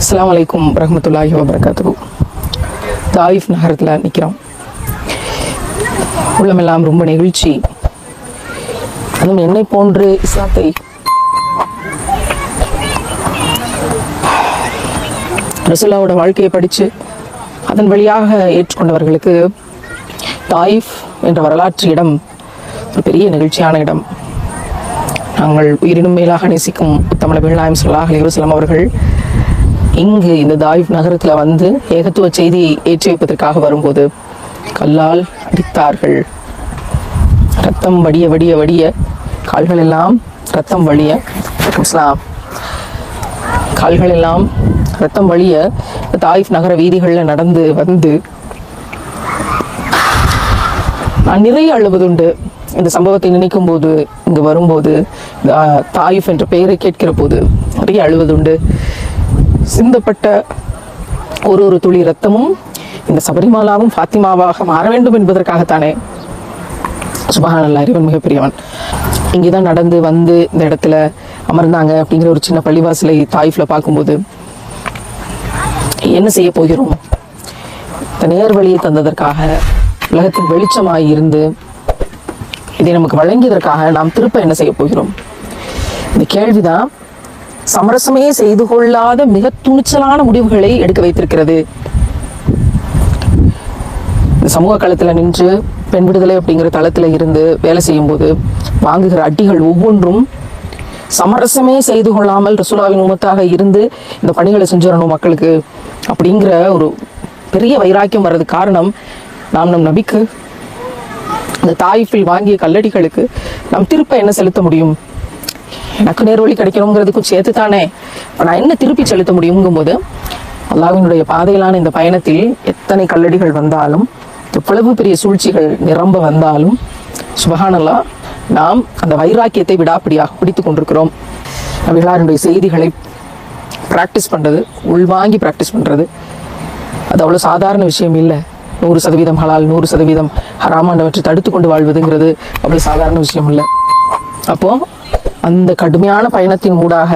அஸ்லாம் அலைக்கும் ரஹமத்துல்லாஹி வபரகாத்து தாயிஃப் நகரத்தில் நிற்கிறோம் உள்ளமெல்லாம் ரொம்ப நெகிழ்ச்சி. அதுவும் என்னை போன்று இஸ்லாத்தை ரசுல்லாவோட வாழ்க்கையை படித்து அதன் வழியாக ஏற்றுக்கொண்டவர்களுக்கு தாயிஃப் என்ற வரலாற்று இடம் ஒரு பெரிய நிகழ்ச்சியான இடம். நாங்கள் உயிரினும் மேலாக நேசிக்கும் உத்தமன பிள்ளாயம் சொல்லாஹ் அலிவசலம் அவர்கள் இங்கு இந்த தாயிஃப் நகரத்தில் வந்து ஏகத்துவ செய்தியை ஏற்றி வைப்பதற்காக வரும்போது கல்லால் அடித்தார்கள். ரத்தம் வடிய வடிய வடிய கால்கள் எல்லாம் ரத்தம் வழிய இஸ்லாம். கால்கள் எல்லாம் ரத்தம் வழிய தாயிஃப் நகர வீதிகளில் நடந்து வந்து நான் நிறைய அழுவதுண்டு. இந்த சம்பவத்தை நினைக்கும் போது இங்கு வரும்போது தாயிஃப் என்ற பெயரை கேட்கிற போது நிறைய அழுவதுண்டு. சிந்தப்பட்ட ஒரு ஒரு துளி ரத்தமும் இந்த சபரிமாலாவும் ஃபாத்திமாவாக மாற வேண்டும் என்பதற்காகத்தானே. சுபகானல்ல அறிவன் மிகப்பெரியவன் இங்கே தான் நடந்து வந்து இந்த இடத்துல அமர்ந்தாங்க அப்படிங்கிற ஒரு சின்ன பள்ளிவாசலை தாய்ஃபில் பார்க்கும்போது என்ன செய்ய போகிறோம்? இந்த நேர் வழியை தந்ததற்காக உலகத்தின் வெளிச்சமாய் இருந்து இதை நமக்கு வழங்கியதற்காக நாம் திருப்ப என்ன செய்ய போகிறோம்? இந்த கேள்விதான் சமரசமே செய்து கொள்ளாத மிக துணிச்சலான முடிவுகளை எடுக்க வைத்திருக்கிறது. இந்த சமூக களத்துல நின்று பெண் விடுதலை அப்படிங்கிற தளத்துல இருந்து வேலை செய்யும்போது வாங்குகிற அடிகள் ஒவ்வொன்றும் சமரசமே செய்து கொள்ளாமல் ரசூலாவின் உமத்தாக இருந்து இந்த பணிகளை செஞ்சிடணும் மக்களுக்கு அப்படிங்கிற ஒரு பெரிய வைராக்கியம் வர்றது காரணம் நாம் நம் நபிக்கு. அந்த தாயிஃபில் வாங்கிய கல்லடிகளுக்கு நாம் திருப்ப என்ன செலுத்த முடியும்? எனக்கு நேர்வழி கிடைக்கணுங்கிறதுக்கும் சேர்த்து தானே இப்போ நான் என்ன திருப்பி செலுத்த முடியுங்கும்போது அல்லாவினுடைய பாதையிலான இந்த பயணத்தில் எத்தனை கல்லடிகள் வந்தாலும் எவ்வளவு பெரிய சூழ்ச்சிகள் நிரம்ப வந்தாலும் சுபகானல்லா நாம் அந்த வைராக்கியத்தை விடாப்பிடியாக பிடித்து கொண்டிருக்கிறோம். நபிகளாருடைய செய்திகளை ப்ராக்டிஸ் பண்ணுறது உள்வாங்கி ப்ராக்டிஸ் பண்ணுறது அது அவ்வளோ சாதாரண விஷயம் இல்லை. நூறு சதவீதம் ஹலால் நூறு சதவீதம் ஹராமாண்டவற்றை தடுத்து கொண்டு வாழ்வதுங்கிறது அவ்வளோ சாதாரண விஷயம் இல்லை. அப்போது அந்த கடுமையான பயணத்தின் ஊடாக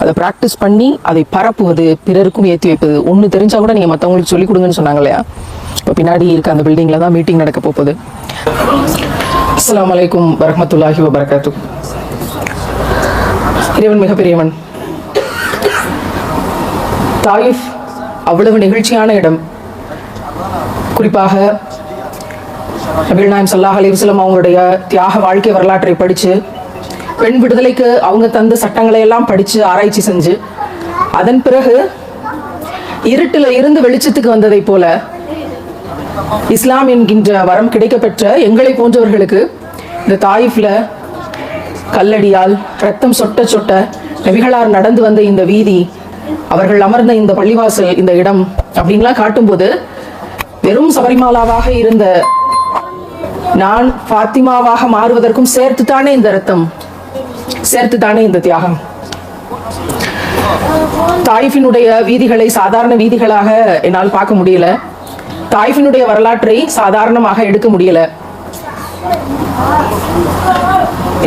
அதை ப்ராக்டிஸ் பண்ணி அதை பரப்புவது பிறருக்கும் ஏற்றி வைப்பது. ஒன்று தெரிஞ்சால் கூட நீங்கள் மற்றவங்களுக்கு சொல்லிக் கொடுங்கன்னு சொன்னாங்க இல்லையா? இப்போ பின்னாடி இருக்க அந்த பில்டிங்கில் தான் மீட்டிங் நடக்க போகுது. அஸ்லாம் வலைக்கும் வரமத்துல்லாஹி வபரகாத்து இறைவன் மிகப்பெரியவன். தாயிஃப் அவ்வளவு நெகிழ்ச்சியான இடம். குறிப்பாக நபிகள் நாயம் சல்லாஹ் அலிவசலம் அவங்களுடைய தியாக வாழ்க்கை வரலாற்றை படித்து பெண் விடுதலைக்கு அவங்க தந்த சட்டங்களை எல்லாம் படித்து ஆராய்ச்சி செஞ்சு அதன் பிறகு இருட்டில் இருந்து வெளிச்சத்துக்கு வந்ததை போல இஸ்லாம் என்கின்ற வரம் கிடைக்கப்பெற்ற எங்களை போன்றவர்களுக்கு இந்த தாயிஃப்ல கல்லடியால் ரத்தம் சொட்ட சொட்ட நபிகளார் நடந்து வந்த இந்த வீதி அவர்கள் அமர்ந்த இந்த பள்ளிவாசல் இந்த இடம் அப்படின்லாம் காட்டும்போது வெறும் சபரிமாலாவாக இருந்த நான் ஃபாத்திமாவாக மாறுவதற்கும் சேர்த்து தானே இந்த ரத்தம் சேர்த்து தானே இந்த தியாகம்? தாயிஃபினுடைய வீதிகளை சாதாரண வீதிகளாக என்னால் பார்க்க முடியல. தாயிஃபினுடைய வரலாற்றை சாதாரணமாக எடுக்க முடியல.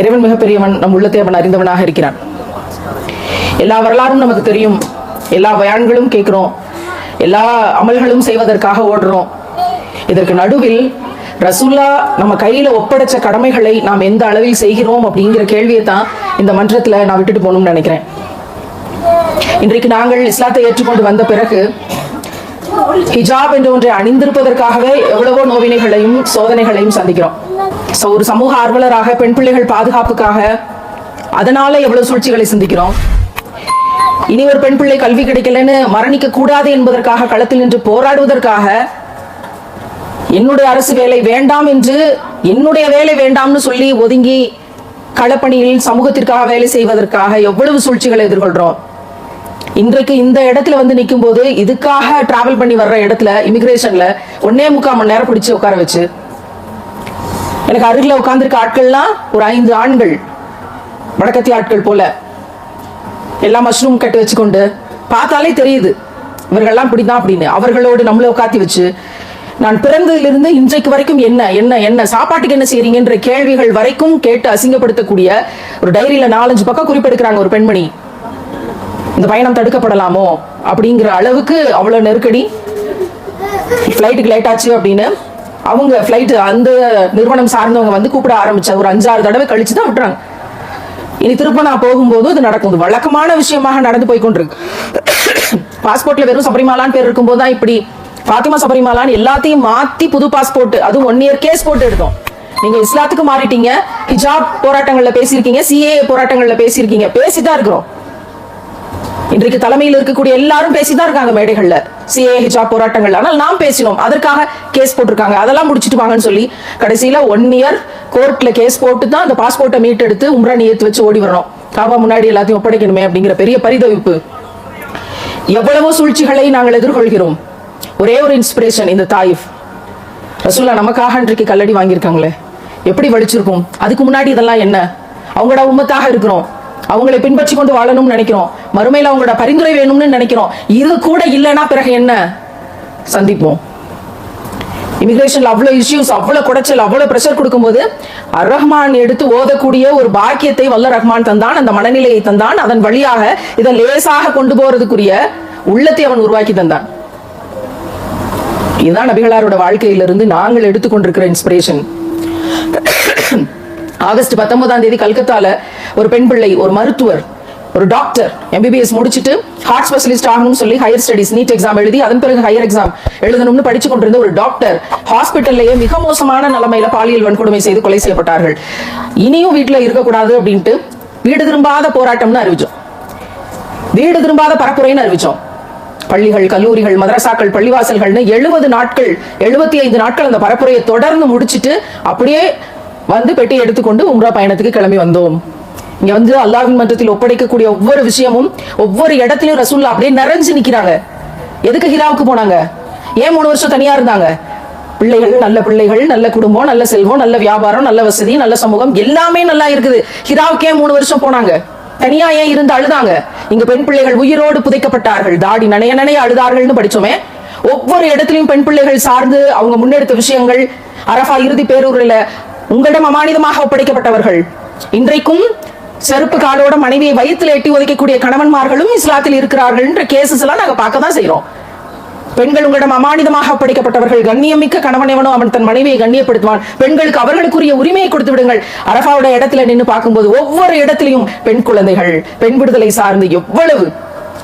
இறைவன் மிகப்பெரியவன் நம் உள்ளத்தை அவன் அறிந்தவனாக இருக்கிறான். எல்லா வரலாறும் நமக்கு தெரியும். எல்லா பயான்களும் கேட்கிறோம். எல்லா அமல்களும் செய்வதற்காக ஓடுறோம். இதற்கு நடுவில் ரசுல்லா நம்ம கையில ஒப்படைச்ச கடமைகளை நாம் எந்த அளவில் செய்கிறோம் அப்படிங்கிற கேள்வியை தான் இந்த மன்றத்துல நான் விட்டுட்டு போகணும்னு நினைக்கிறேன். இன்றைக்கு நாங்கள் இஸ்லாத்தை ஏற்றுக்கொண்டு வந்த பிறகு ஹிஜாப் என்ற ஒன்றை அணிந்திருப்பதற்காகவே எவ்வளவோ நோவினைகளையும் சோதனைகளையும் சந்திக்கிறோம். ஸோ ஒரு சமூக ஆர்வலராக பெண் பிள்ளைகள் பாதுகாப்புக்காக அதனால எவ்வளவு சூழ்ச்சிகளை சிந்திக்கிறோம். இனி ஒரு பெண் பிள்ளை கல்வி கிடைக்கலன்னு மரணிக்க கூடாது என்பதற்காக களத்தில் நின்று போராடுவதற்காக என்னுடைய அரசு வேலை வேண்டாம் என்று என்னுடைய வேலை வேண்டாம்னு சொல்லி ஒதுங்கி களப்பணியில் சமூகத்திற்காக வேலை செய்வதற்காக எவ்வளவு சூழ்ச்சிகளை எதிர்கொள்றோம். இன்றைக்கு இந்த இடத்துல வந்து நிற்கும் போது இதுக்காக டிராவல் பண்ணி வர்ற இடத்துல இமிகிரேஷன்ல ஒன்னே முக்கால் மணி நேரம் பிடிச்சு உட்கார வச்சு எனக்கு அருகில் உட்கார்ந்துருக்க ஆட்கள்லாம் ஒரு ஐந்து ஆண்கள் வடக்கத்தி ஆட்கள் போல. எல்லாம் மஷ்ரூம் கட்டு வச்சுக்கொண்டு பார்த்தாலே தெரியுது இவர்கள்லாம் இப்படிதான் அப்படின்னு. அவர்களோடு நம்மளை உட்காத்தி வச்சு நான் பிறந்ததிலிருந்து இன்றைக்கு வரைக்கும் என்ன என்ன என்ன சாப்பாட்டுக்கு என்ன செய்றீங்கன்ற கேள்விகள் வரைக்கும் கேட்டு அசிங்கப்படுத்தக்கூடிய ஒரு டைரியில நாலஞ்சு பக்கம் குறிப்பெடுக்கிறாங்க ஒரு பெண்மணி. இந்த பயணம் தடுக்கப்படலாமோ அப்படிங்கிற அளவுக்கு அவ்வளவு நெருக்கடி. ஃப்ளைட்டுக்கு லேட் ஆச்சு அப்படின்னு அவங்க ஃப்ளைட்டு அந்த நிறுவனம் சார்ந்தவங்க வந்து கூப்பிட ஆரம்பிச்ச ஒரு அஞ்சாறு தடவை கழிச்சு தான் விட்டுறாங்க. இனி திருப்ப நான் போகும்போது இது நடக்கும். இது வழக்கமான விஷயமாக நடந்து போய் கொண்டிருக்கு. பாஸ்போர்ட்ல வெறும் சபரிமாலான்னு பேர் இருக்கும்போது தான் இப்படி பாத்திமா சபரிமாலான்னு எல்லாத்தையும் மாத்தி புது பாஸ்போர்ட் அதுவும் ஒன் இயர் கேஸ் போட்டு எடுத்தோம். நீங்க இஸ்லாத்துக்கு மாறிட்டீங்க ஹிஜாப் போராட்டங்கள்ல பேசியிருக்கீங்க சிஏ போராட்டங்கள்ல பேசியிருக்கீங்க பேசிதான் இருக்கிறோம். இன்றைக்கு தலைமையில் இருக்கக்கூடிய எல்லாரும் பேசிதான் இருக்காங்க மேடைகள்ல. சிஏ ஹிஜாப் போராட்டங்கள். ஆனால் நாம் பேசினோம் அதற்காக கேஸ் போட்டிருக்காங்க. அதெல்லாம் முடிச்சிட்டு வாங்கன்னு சொல்லி கடைசியில ஒன் இயர் கோர்ட்ல கேஸ் போட்டு தான் அந்த பாஸ்போர்ட்டை மீட்டெடுத்து உம்ரா நியத்து வச்சு ஓடி வரணும் காபா முன்னாடி எல்லாத்தையும் ஒப்படைக்கணுமே அப்படிங்கிற பெரிய பரிதவிப்பு. எவ்வளவோ சூழ்ச்சிகளை நாங்கள் எதிர்கொள்கிறோம். ஒரே ஒரு இன்ஸ்பிரேஷன் இந்த தாயிஃப் ரசூல்லா நமக்காக இன்றைக்கு கல்லடி வாங்கியிருக்காங்களே. எப்படி வலிச்சிருக்கும் அதுக்கு முன்னாடி இதெல்லாம் என்ன? அவங்களோட உண்மத்தாக இருக்கிறோம். அவங்களை பின்பற்றி கொண்டு வாழணும்னு நினைக்கிறோம். மறுமையில் அவங்களோட பரிந்துரை வேணும்னு நினைக்கிறோம். இது கூட இல்லைன்னா பிறகு என்ன? சந்திப்போம். இமிகிரேஷன்ல அவ்வளோ இஷ்யூஸ் அவ்வளோ குடைச்சல் அவ்வளோ ப்ரெஷர் கொடுக்கும்போது அர் ரஹ்மான் எடுத்து ஓதக்கூடிய ஒரு பாக்கியத்தை வல்ல ரஹ்மான் தந்தான் அந்த மனநிலையை தந்தான். அதன் வழியாக இதை லேசாக கொண்டு போறதுக்குரிய உள்ளத்தை அவன் உருவாக்கி தந்தான். இதுதான் நபிகளாரோட வாழ்க்கையிலிருந்து நாங்கள் எடுத்துக்கொண்டிருக்கிற இன்ஸ்பிரேஷன் ஆகஸ்ட் பத்தொன்பதாம் தேதி கல்கத்தால ஒரு பெண் பிள்ளை ஒரு மருத்துவர் ஒரு டாக்டர் எம்பிபிஎஸ் முடிச்சுட்டு ஹார்ட் ஸ்பெஷலிஸ்ட் ஆகணும்னு சொல்லி ஹையர் ஸ்டடிஸ் நீட் எக்ஸாம் எழுதி அதன் பிறகு ஹையர் எக்ஸாம் எழுதணும்னு படிச்சு கொண்டிருந்த ஒரு டாக்டர் ஹாஸ்பிட்டல்லையே மிக மோசமான நிலைமையில பாலியல் வன்கொடுமை செய்து கொலை செய்யப்பட்டார்கள். இனியும் வீட்டுல இருக்கக்கூடாது அப்படின்ட்டு வீடு திரும்பாத போராட்டம்னு அறிவிச்சோம். வீடு திரும்பாத பரப்புரைன்னு அறிவிச்சோம். பள்ளிகள் கல்லூரிகள் மதரசாக்கள் பள்ளிவாசல்கள்னு எழுபது நாட்கள் எழுபத்தி ஐந்து நாட்கள் அந்த பரப்புரையை தொடர்ந்து முடிச்சிட்டு அப்படியே வந்து பெட்டி எடுத்துக்கொண்டு உம்ரா பயணத்துக்கு கிளம்பி வந்தோம். இங்க வந்து அல்லாஹின் மன்றத்தில் ஒப்படைக்கக்கூடிய ஒவ்வொரு விஷயமும் ஒவ்வொரு இடத்துலயும் ரசூல்லா அப்படியே நிறைஞ்சு நிக்கிறாங்க. எதுக்கு ஹிராவுக்கு போனாங்க? ஏன் மூணு வருஷம் தனியா இருந்தாங்க? பிள்ளைகள் நல்ல பிள்ளைகள் நல்ல குடும்பம் நல்ல செல்வம் நல்ல வியாபாரம் நல்ல வசதி நல்ல சமூகம் எல்லாமே நல்லா இருக்குது. ஹிராவுக்கு ஏன் மூணு வருஷம் போனாங்க? தனியா ஏன் இருந்து அழுதாங்க? இங்க பெண் பிள்ளைகள் உயிரோடு புதைக்கப்பட்டார்கள். தாடி நனைய நனைய அழுதார்கள்னு படிச்சோமே. ஒவ்வொரு இடத்திலையும் பெண் பிள்ளைகள் சார்ந்து அவங்க முன்னெடுத்த விஷயங்கள் அரஃபா இறுதி பேரூரில் உங்களிடம் அமானிதமாக ஒப்படைக்கப்பட்டவர்கள். இன்றைக்கும் செருப்பு காலோட மனைவியை வயித்துல எட்டி உதைக்கக்கூடிய கணவன்மார்களும் இஸ்லாத்தில் இருக்கிறார்கள் என்ற கேசஸ் எல்லாம் நாங்க பார்க்க தான் செய்யறோம் பெண்கள் உங்களிடம் அமானிதமாக ஒப்படைக்கப்பட்டவர்கள் கண்ணியமிக்க கணவன் எவனோ அவன் தன் மனைவியை கண்ணியப்படுத்துவான். பெண்களுக்கு அவர்களுக்குரிய உரிமையை கொடுத்து விடுங்கள். அரபாவோட இடத்துல நின்று பார்க்கும்போது ஒவ்வொரு இடத்திலையும் பெண் குழந்தைகள் பெண் விடுதலை சார்ந்து எவ்வளவு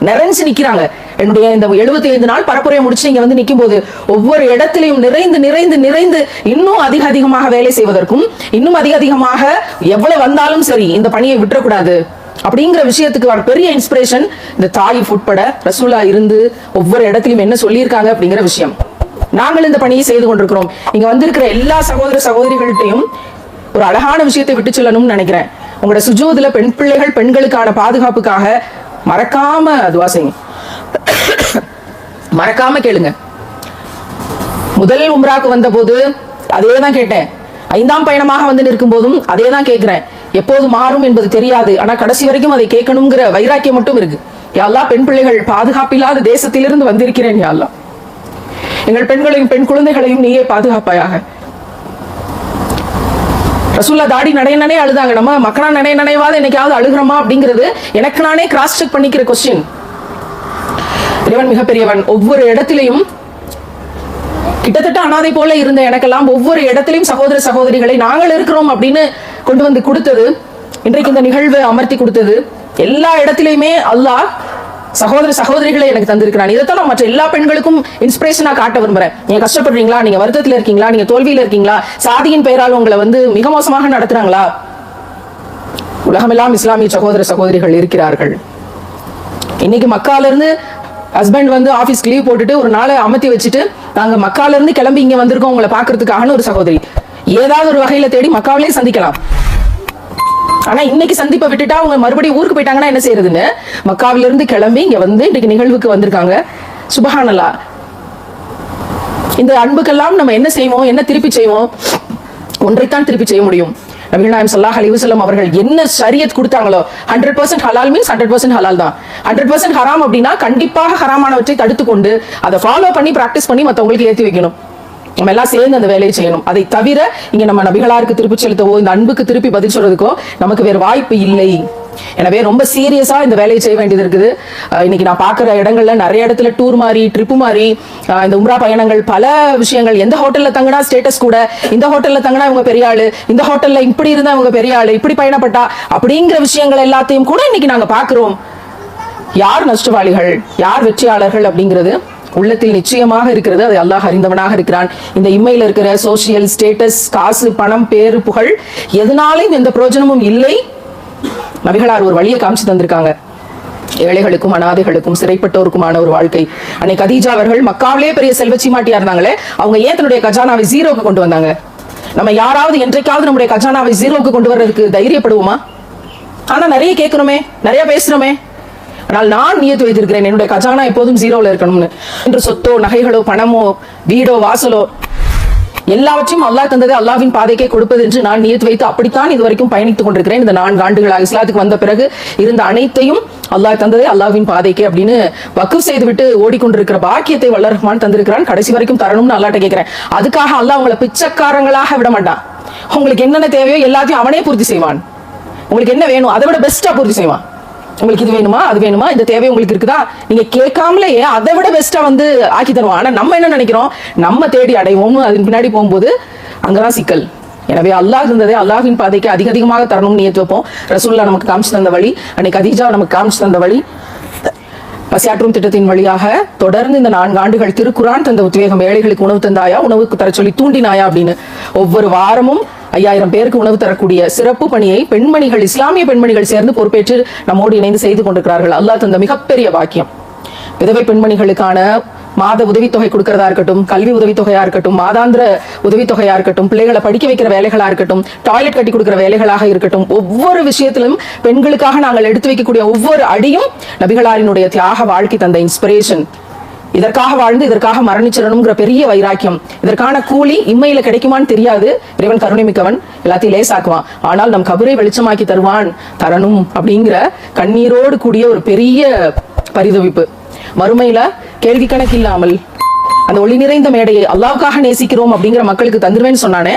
நிறைஞ்சு நிக்கிறாங்க. என்னுடைய இந்த எழுபத்தி ஐந்து நாள் பரப்புரையை முடிச்சு இங்க வந்து நிற்கும் போது ஒவ்வொரு இடத்திலையும் நிறைந்து நிறைந்து நிறைந்து இன்னும் அதிக அதிகமாக வேலை செய்வதற்கும் இன்னும் அதிக அதிகமாக எவ்வளவு வந்தாலும் சரி இந்த பணியை விட்டுறக்கூடாது. அப்படிங்கிற விஷயத்துக்கு வர பெரிய இன்ஸ்பிரேஷன் இந்த தாய் உட்பட ரசூலா இருந்து ஒவ்வொரு இடத்திலும் என்ன சொல்லியிருக்காங்க அப்படிங்கிற விஷயம். நாங்கள் இந்த பணியை செய்து கொண்டிருக்கிறோம். இங்க வந்திருக்கிற எல்லா சகோதர சகோதரிகள்கிட்டையும் ஒரு அழகான விஷயத்தை விட்டு சொல்லணும்னு நினைக்கிறேன். உங்களோட சுஜூதுல பெண் பிள்ளைகள் பெண்களுக்கான பாதுகாப்புக்காக மறக்காம அதுவா செய்யுங்க. மறக்காம கேளுங்க. முதல் உம்ராக்கு வந்த போது அதே தான் கேட்டேன். ஐந்தாம் பயணமாக வந்து நிற்கும் போதும் அதே தான் கேட்கிறேன். எப்போது மாறும் என்பது தெரியாது. ஆனா கடைசி வரைக்கும் அதை கேட்கணுங்கிற வைராக்கியம் மட்டும் இருக்கு. யாழ்லா பெண் பிள்ளைகள் பாதுகாப்பில்லாத தேசத்திலிருந்து வந்திருக்கிறேன் யாழ்லா எங்கள் பெண்களையும் பெண் குழந்தைகளையும் நீயே பாதுகாப்பாயாக. ரசூல்லா தாடி நடைய நடைய அழுதாங்க. நம்ம மக்களா நடைய நனைவாத என்னைக்காவது அழுகிறோமா அப்படிங்கிறது எனக்கு நானே கிராஸ் செக் பண்ணிக்கிற கொஸ்டின் இறைவன் மிகப்பெரியவன். ஒவ்வொரு இடத்திலையும் கிட்டத்தட்ட அனாதை போல இருந்த எனக்கெல்லாம் ஒவ்வொரு இடத்திலையும் சகோதர சகோதரிகளை நாங்கள் இருக்கிறோம் அப்படின்னு கொண்டு வந்து கொடுத்தது. இன்றைக்கு இந்த நிகழ்வு அமர்த்தி கொடுத்தது. எல்லா இடத்திலையுமே அல்லாஹ் சகோதர சகோதரிகளை எனக்கு தந்திருக்கிறான். இதைத்தான் நான் மற்ற எல்லா பெண்களுக்கும் இன்ஸ்பிரேஷனா காட்ட விரும்புறேன். நீங்க கஷ்டப்படுறீங்களா? நீங்க வருத்தத்துல இருக்கீங்களா? நீங்க தோல்வியில இருக்கீங்களா? சாதியின் பெயரால் உங்களை வந்து மிக மோசமாக நடத்துறாங்களா? உலகமெல்லாம் இஸ்லாமிய சகோதர சகோதரிகள் இருக்கிறார்கள். இன்னைக்கு மக்கால இருந்து ஹஸ்பண்ட் வந்து ஆபீஸ்க்கு லீவ் போட்டுட்டு ஒரு நாளை அமர்த்தி வச்சுட்டு நாங்க மக்கால இருந்து கிளம்பி இங்க வந்திருக்கோம் உங்களை பாக்குறதுக்காகனு ஒரு சகோதரி. ஏதாவது ஒரு வகையில தேடி மக்காவிலே சந்திக்கலாம். ஆனா இன்னைக்கு சந்திப்பை விட்டுட்டா அவங்க மறுபடியும் ஊருக்கு போயிட்டாங்கன்னா என்ன செய்யறதுன்னு மக்காவில இருந்து கிளம்பி இங்க வந்து இன்னைக்கு நிகழ்வுக்கு வந்திருக்காங்க. சுபஹானல்லா. இந்த அன்புக்கெல்லாம் நம்ம என்ன செய்வோம் என்ன திருப்பி செய்வோம்? ஒன்றைத்தான் திருப்பி செய்ய முடியும். நபிகள் நாயம் சல்லாஹ் அலி அவர்கள் என்ன சரியத் கொடுத்தாங்களோ ஹண்ட்ரட் பர்சன்ட் ஹலால் மீன்ஸ் ஹண்ட்ரட் பர்சன்ட் ஹலால் தான். ஹண்ட்ரட் பர்சன்ட் ஹராம் அப்படின்னா கண்டிப்பாக ஹராமானவற்றை தடுத்து கொண்டு அதை ஃபாலோ பண்ணி பிராக்டிஸ் பண்ணி மற்றவங்களுக்கு ஏற்றி வைக்கணும். நம்ம எல்லாம் சேர்ந்து அந்த வேலையை செய்யணும். அதை தவிர இங்க நம்ம நபிகளாருக்கு திருப்பி செலுத்தவோ இந்த அன்புக்கு திருப்பி பதில் சொல்றதுக்கோ நமக்கு வேறு வாய்ப்பு இல்லை. எனவே ரொம்ப சீரியஸா இந்த வேலையை செய்ய வேண்டியது இருக்குது. இன்னைக்கு நான் பார்க்குற இடங்கள்ல நிறைய இடத்துல டூர் மாதிரி ட்ரிப் மாதிரி இந்த உம்ரா பயணங்கள் பல விஷயங்கள். எந்த ஹோட்டல்ல தங்கினா ஸ்டேட்டஸ் கூட இந்த ஹோட்டல்ல தங்கினா இவங்க பெரிய ஆளு இந்த ஹோட்டல்ல இப்படி இருந்தா இவங்க பெரிய ஆளு இப்படி பயணப்பட்டா அப்படிங்கிற விஷயங்கள் எல்லாத்தையும் கூட இன்னைக்கு நாங்க பாக்குறோம் யார் நஷ்டவாளிகள் யார் வெற்றியாளர்கள் அப்படிங்கிறது உள்ளத்தில் நிச்சயமாக இருக்கிறது. அது அல்லாஹ் அறிந்தவனாக இருக்கிறான். இந்த இம்மையில் இருக்கிற சோசியல் ஸ்டேட்டஸ் காசு பணம் பேரு புகழ் எதனாலும் எந்த பிரயோஜனமும் இல்லை. நபிகளார் ஒரு வழியை காமிச்சு தந்திருக்காங்க. ஏழைகளுக்கும் அனாதைகளுக்கும் சிறைப்பட்டோருக்குமான ஒரு வாழ்க்கை. அன்னைக்கு கதீஜா அவர்கள் மக்காவிலே பெரிய செல்வச்சி மாட்டியா இருந்தாங்களே அவங்க ஏன் தன்னுடைய கஜானாவை ஜீரோக்கு கொண்டு வந்தாங்க? நம்ம யாராவது என்றைக்காவது நம்முடைய கஜானாவை ஜீரோக்கு கொண்டு வர்றதுக்கு தைரியப்படுவோமா? ஆனா நிறைய கேட்கிறோமே நிறைய பேசுறோமே. ஆனால் நான் நியத்து வைத்திருக்கிறேன் என்னுடைய கஜானா எப்போதும் ஜீரோல இருக்கணும்னு. என்று சொத்தோ நகைகளோ பணமோ வீடோ வாசலோ எல்லாவற்றையும் அல்லாஹ் தந்தது அல்லாஹ்வின் பாதைக்கே கொடுப்பது என்று நான் நியத்து வைத்து அப்படித்தான் இதுவரைக்கும் பயணித்துக் கொண்டிருக்கிறேன். இந்த நான்கு ஆண்டுகளாக இஸ்லாத்துக்கு வந்த பிறகு இருந்த அனைத்தையும் அல்லாஹ் தந்ததே அல்லாஹ்வின் பாதைக்கே அப்படின்னு வக்கு செய்துவிட்டு ஓடிக்கொண்டிருக்கிற பாக்கியத்தை வல்ல ரஹ்மான் தந்திருக்கிறான். கடைசி வரைக்கும் தரணும்னு அல்லாட்ட கேட்கிறேன். அதுக்காக அல்லாஹ் உங்களை பிச்சைக்காரங்களாக விட மாட்டான். உங்களுக்கு என்னென்ன தேவையோ எல்லாத்தையும் அவனே பூர்த்தி செய்வான். உங்களுக்கு என்ன வேணும் அதை விட பெஸ்டா பூர்த்தி செய்வான். உங்களுக்கு இது வேணுமா? அது வேணுமா? இந்த தேவை உங்களுக்கு இருக்குதா? நீங்க கேட்காமலேயே அதை விட பெஸ்டா வந்து ஆக்கி தருவோம் ஆனா நம்ம என்ன நினைக்கிறோம்? நம்ம தேடி அடைவோம்னு அதன் பின்னாடி போகும்போது அங்கதான் சிக்கல். எனவே அல்லாஹ் இருந்ததே அல்லாஹின் பாதைக்கு அதிக அதிகமாக தரணும்னு ஏற்று வைப்போம். ரசூல்லா நமக்கு காமிச்சு தந்த வழி. அன்னைக்கு அதிஜா நமக்கு காமிச்சு தந்த வழி. பசியாற்றும் திட்டத்தின் வழியாக தொடர்ந்து இந்த நான்கு ஆண்டுகள் திருக்குறான் தந்த உத்வேகம் ஏழைகளுக்கு உணவு தந்தாயா உணவுக்கு தர சொல்லி தூண்டினாயா அப்படின்னு. ஒவ்வொரு வாரமும் ஐயாயிரம் பேருக்கு உணவு தரக்கூடிய சிறப்பு பணியை பெண்மணிகள் இஸ்லாமிய பெண்மணிகள் சேர்ந்து பொறுப்பேற்று நம்மோடு இணைந்து செய்து கொண்டிருக்கிறார்கள். அல்லாஹ் தந்த மிகப்பெரிய வாக்கியம் விதவை பெண்மணிகளுக்கான மாத உதவித்தொகை கொடுக்கறதா இருக்கட்டும் கல்வி உதவித்தொகையா இருக்கட்டும் மாதாந்திர உதவித்தொகையா இருக்கட்டும் பிள்ளைகளை படிக்க வைக்கிற வேலைகளா இருக்கட்டும் டாய்லெட் கட்டி கொடுக்கிற வேலைகளாக இருக்கட்டும் ஒவ்வொரு விஷயத்திலும் பெண்களுக்காக நாங்கள் எடுத்து வைக்கக்கூடிய ஒவ்வொரு அடியும் நபிகளாரினுடைய தியாக வாழ்க்கை தந்த இன்ஸ்பிரேஷன் இதற்காக வாழ்ந்து இதற்காக மரணிச்சிடணுங்கிற பெரிய வைராக்கியம். இதற்கான கூலி இம்மையில கிடைக்குமான்னு தெரியாது. இறைவன் கருணை மிக்கவன் எல்லாத்தையும் லேசாக்குவான். ஆனால் நம் கபரை வெளிச்சமாக்கி தருவான் தரணும் அப்படிங்கிற கண்ணீரோடு கூடிய ஒரு பெரிய பரிதவிப்பு. மறுமையில கேள்வி கணக்கில்லாமல் அந்த ஒளி நிறைந்த மேடையை அல்லாவுக்காக நேசிக்கிறோம் அப்படிங்கிற மக்களுக்கு தந்துருவேன்னு சொன்னானே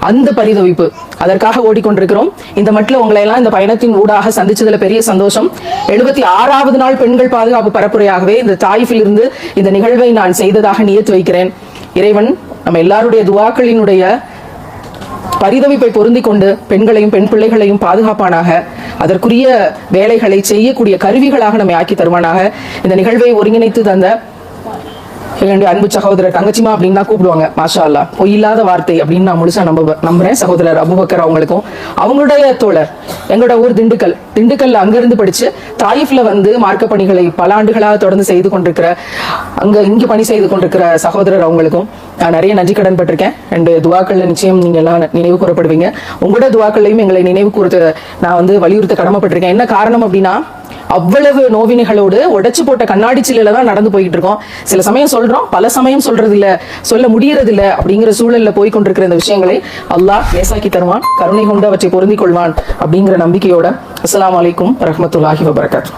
அந்த பரிதவிப்பு. அதற்காக ஓடிக்கொண்டிருக்கிறோம். இந்த மட்டில் உங்களை எல்லாம் இந்த பயணத்தின் ஊடாக சந்திச்சதுல பெரிய சந்தோஷம். எழுபத்தி ஆறாவது நாள் பெண்கள் பாதுகாப்பு பரப்புரையாகவே இந்த தாயிஃபில் இருந்து இந்த நிகழ்வை நான் செய்ததாக நியத்து வைக்கிறேன். இறைவன் நம்ம எல்லாருடைய துவாக்களினுடைய பரிதவிப்பை பொருந்திக் கொண்டு பெண்களையும் பெண் பிள்ளைகளையும் பாதுகாப்பானாக. அதற்குரிய வேலைகளை செய்யக்கூடிய கருவிகளாக நம்மை ஆக்கி தருவானாக. இந்த நிகழ்வை ஒருங்கிணைத்து தந்த என்னுடைய அன்பு சகோதரர் தங்கச்சிமா அப்படின்னு தான் கூப்பிடுவாங்க. மாஷா அல்லா பொய்யில்லாத வார்த்தை அப்படின்னு நான் முழுசா நம்ப நம்புறேன். சகோதரர் அபுபக்கர் அவங்களுக்கும். அவங்களுடைய தோழர் எங்களோட ஊர் திண்டுக்கல். திண்டுக்கல்ல அங்கிருந்து படிச்சு தாயிஃப்ல வந்து மார்க்க பணிகளை பல ஆண்டுகளாக தொடர்ந்து செய்து கொண்டிருக்கிற அங்க இங்க பணி செய்து கொண்டிருக்கிற சகோதரர் அவங்களுக்கும் நான் நிறைய நன்றி கடன் பட்டிருக்கேன். ரெண்டு துவாக்கள்ல நிச்சயம் நீங்க எல்லாம் நினைவு கூறப்படுவீங்க. உங்களோட துவாக்கள்லையும் எங்களை நினைவு கூறுத்த நான் வந்து வலியுறுத்த கடமைப்பட்டிருக்கேன். என்ன காரணம் அப்படின்னா அவ்வளவு நோவினைகளோடு உடைச்சு போட்ட கண்ணாடி சில்லையில தான் நடந்து போயிட்டு இருக்கோம். சில சமயம் சொல்றோம் பல சமயம் சொல்றது இல்ல சொல்ல முடியறது இல்ல அப்படிங்கிற சூழல்ல போய் கொண்டிருக்கிற இந்த விஷயங்களை அல்லாஹ் லேசாக்கி தருவான் கருணை கொண்டு அவற்றை பொருந்திக் கொள்வான் அப்படிங்கிற நம்பிக்கையோட. அஸ்லாம் வலைக்கும் ரஹமத்துல்லாஹி வபரகாத்